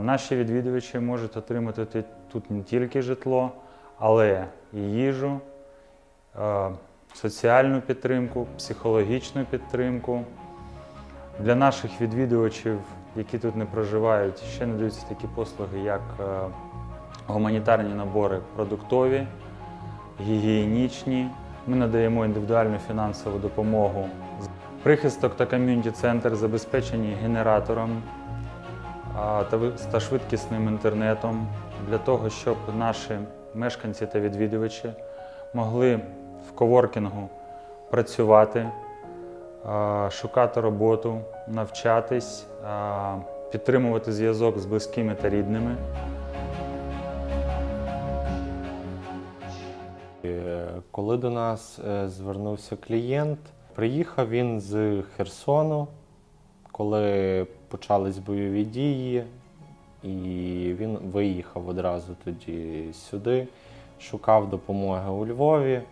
Наші відвідувачі можуть отримати тут не тільки житло, але і їжу, е, соціальну підтримку, психологічну підтримку. Для наших відвідувачів, які тут не проживають, ще надаються такі послуги, як е, гуманітарні набори продуктові, гігієнічні. Ми надаємо індивідуальну фінансову допомогу. Прихисток та ком'юніті центр забезпечені генератором та ви- швидкісним інтернетом для того, щоб наші мешканці та відвідувачі могли в коворкінгу працювати, шукати роботу, навчатись, підтримувати зв'язок з близькими та рідними. Е, Коли до нас е, звернувся клієнт, приїхав він з Херсону, коли почались бойові дії, і він виїхав одразу тоді сюди, шукав допомоги у Львові,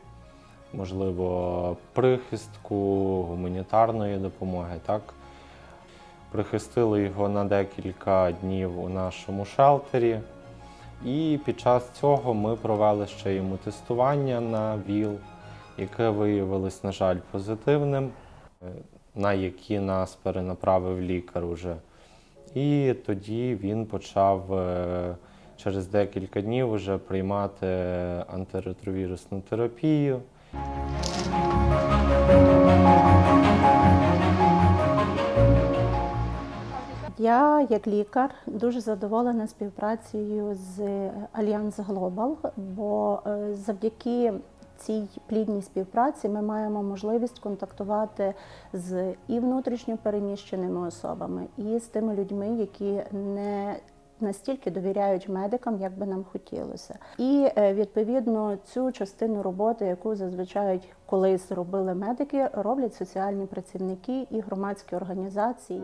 можливо, прихистку, гуманітарної допомоги. Так? Прихистили його на декілька днів у нашому шелтері. І під час цього ми провели ще йому тестування на ВІЛ, яке виявилось, на жаль, позитивним, на які нас перенаправив лікар уже. І тоді він почав е, через декілька днів вже приймати антиретровірусну терапію. Я, як лікар, дуже задоволена співпрацею з Альянс Глобал, бо е, завдяки цій плідній співпраці ми маємо можливість контактувати з і внутрішньо переміщеними особами, і з тими людьми, які не Настільки довіряють медикам, як би нам хотілося, і е, відповідно цю частину роботи, яку зазвичай колись робили медики, роблять соціальні працівники і громадські організації.